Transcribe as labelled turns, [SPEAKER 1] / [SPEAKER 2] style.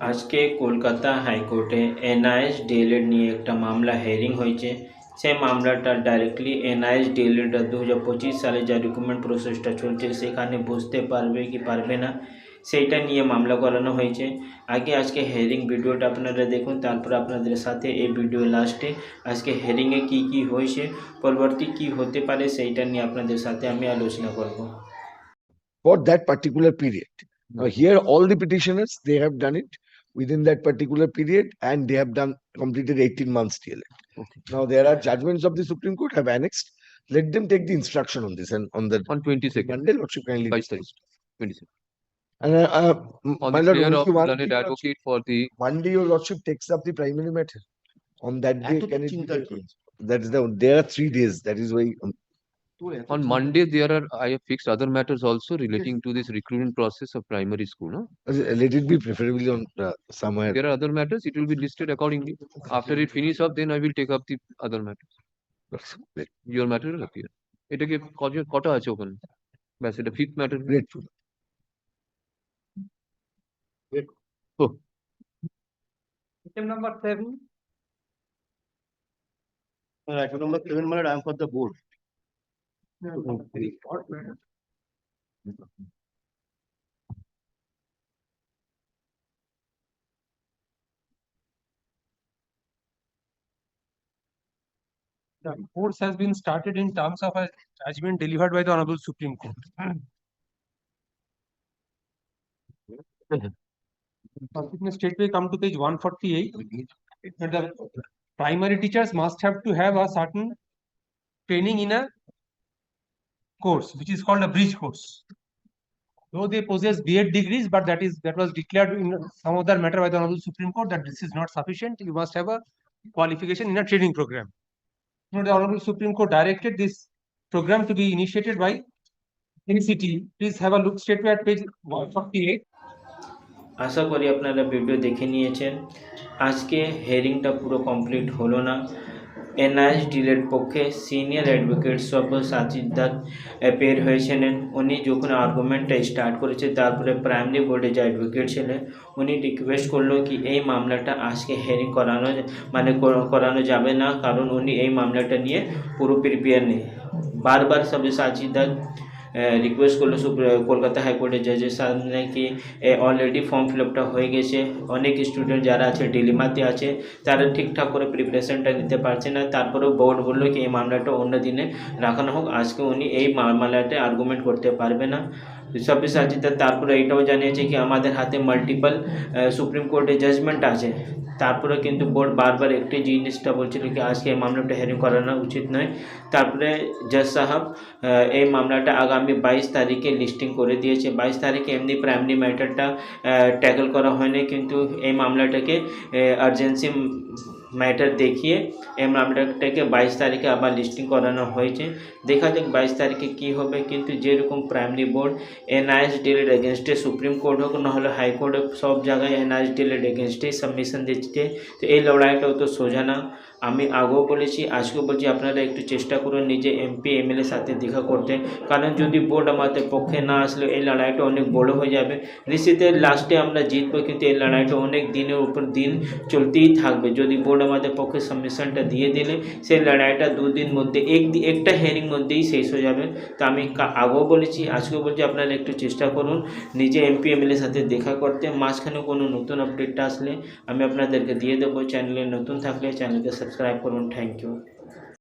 [SPEAKER 1] আজকে কলকাতা হাইকোর্টে NIS D.El.Ed নিয়ে একটা মামলা হেয়ারিং হয়েছে। সেই মামলাটা ডাইরেক্টলি এনআইএস ডিএলএড দু হাজার পঁচিশ সালে যা রিক্রুটমেন্ট প্রসেসটা চলছে সেখানে বুঝতে পারবে কি পারবে না সেইটা নিয়ে মামলা করানো হয়েছে। আগে আজকে হেয়ারিং ভিডিওটা আপনারা দেখুন তারপর আপনাদের সাথে এই ভিডিও লাস্টে আজকে হেয়ারিংয়ে কী কী হয়েছে পরবর্তী কী হতে পারে সেইটা নিয়ে আপনাদের সাথে আমি আলোচনা করব।
[SPEAKER 2] That particular period. Now here, all the petitioners, they have done it. within that particular period and they have done completed 18 months TLA.
[SPEAKER 3] Okay.
[SPEAKER 2] Now there are judgments of the Supreme Court have annexed. Let them take the instruction on this and on the
[SPEAKER 3] on 22nd
[SPEAKER 2] Monday, Lordship kindly.
[SPEAKER 3] 22nd.
[SPEAKER 2] And uh, uh,
[SPEAKER 3] on
[SPEAKER 2] my Lord,
[SPEAKER 3] of learned advocate for the
[SPEAKER 2] Monday, your Lordship takes up the primary matter. On that day, can it be That is the there are three days. That is why um,
[SPEAKER 3] on Monday, there are, I have fixed other matters also relating to this recruitment process of primary school, no?
[SPEAKER 2] uh, Let it be preferably on uh, somewhere.
[SPEAKER 3] There are other matters, it will be listed accordingly. After it finish up, then I will take up the other matters.
[SPEAKER 2] Let-
[SPEAKER 3] Your matter will appear. এটাকে cause- কটা আছে ওখানে? ব্যাস এটা fifth matter.
[SPEAKER 2] Grateful.
[SPEAKER 4] Item number seven,
[SPEAKER 5] Uh, Item number seven, my lord, I am for the board.
[SPEAKER 4] the course has been started in terms of a judgment delivered by the Honorable Supreme Court. State will come to page one forty-eight. The primary teachers must have to have a certain training in a course, which is called a bridge course. Though they possess B.Ed degrees, but that is, that was declared in some other matter by the Honorable Supreme Court that this is not sufficient. You must have a qualification in a training program. You know, the Honorable Supreme Court directed this program to be initiated by NCT. Please have a look straight at page one forty-eight.
[SPEAKER 1] আশা করি আপনারা video দেখে নিয়েছেন আজকে হেয়ারিংটা পুরো complete হলো না NIS ডিলের পক্ষে সিনিয়র অ্যাডভোকেট সব্যসাচীদার অ্যাপিয়ার হয়েছিলেন। উনি যখন আর্গুমেন্টটা স্টার্ট করেছে, তারপরে প্রাইমারি বোর্ডে যে অ্যাডভোকেট ছিলেন, উনি রিকোয়েস্ট করল কি এই মামলাটা আজকে হেয়ারিং করানো মানে কর- করানো যাবে না, কারণ উনি এই মামলাটা নিয়ে পুরো প্রিপেয়ার নেই। বারবার সব্যসাচীদার রিকোয়েস্ট করল কলকাতা হাইকোর্টের জাজের সামনে কি অলরেডি ফর্ম ফিল আপটা হয়ে গেছে। অনেক স্টুডেন্ট যারা আছে, ডিলিমাতে আছে, তারা ঠিকঠাক করে প্রিপারেশনটা নিতে পারছে না। তারপরেও বোর্ড বলল কি, এই মামলাটা অন্য দিনে রাখানো হোক। আজকে উনি এই মামলাটা আর্গুমেন্ট করতে পারবে না। সব্যসাচিতা তারপরে এটাও জানিয়েছে কি আমাদের হাতে মাল্টিপল সুপ্রিম কোর্টের জাজমেন্ট আছে। তারপরে কিন্তু বোর্ড বারবার একটি জিনিসটা বলছিল কি, আজকে এই মামলাটা হেয়ারিং করানো উচিত নয়। তারপরে জজ সাহেব এই মামলাটা আগামী বাইশ তারিখে লিস্টিং করে দিয়েছে। বাইশ তারিখে এমনি প্রাইমারি ম্যাটারটা ট্যাকল করা হয়নি, কিন্তু এই মামলাটাকে আর্জেন্সি ম্যাটার দেখিয়ে এই মামলাটাকে বাইশ তারিখে আবার লিস্টিং করানো হয়েছে। দেখা যাক বাইশ তারিখে কী হবে, কিন্তু যেরকম প্রাইমারি বোর্ড এনআইএস ডিলের এগেনস্টে সুপ্রিম কোর্ট হোক, নাহলে হাইকোর্ট হোক, সব জায়গায় এনআইএস ডিলের এগেনস্টে সাবমিশন দিচ্ছে। তো এই লড়াইটাও তো সোজা না। আমি আগেও বলেছি, আজকেও বলছি, আপনারা একটু চেষ্টা করুন নিজে এমপি এমএলএর সাথে দেখা করতে। কারণ যদি বোর্ড আমাদের পক্ষে না আসলে, এই লড়াইটা অনেক বড় হয়ে যাবে। ঋষিতে লাস্টে আমরা জিতবো, কিন্তু এই লড়াইটা অনেক দিনের উপর দিন চলতেই থাকবে। যদি বোর্ড আমাদের পক্ষে সাবমিশনটা দিয়ে দিলে, সেই লড়াইটা দুদিন মধ্যে, এক একটা হেয়ারিং মধ্যেই শেষ হয়ে যাবে। তো আমি আগেও বলেছি, আজকেও বলছি, আপনারা একটু চেষ্টা করুন নিজে এমপি এমএলএর সাথে দেখা করতে। মাঝখানে কোনো নতুন আপডেটটা আসলে আমি আপনাদেরকে দিয়ে দেবো। চ্যানেলে নতুন থাকলে চ্যানেলকে সাবস্ক্রাইব सबस्क्राईब करून थँक्यू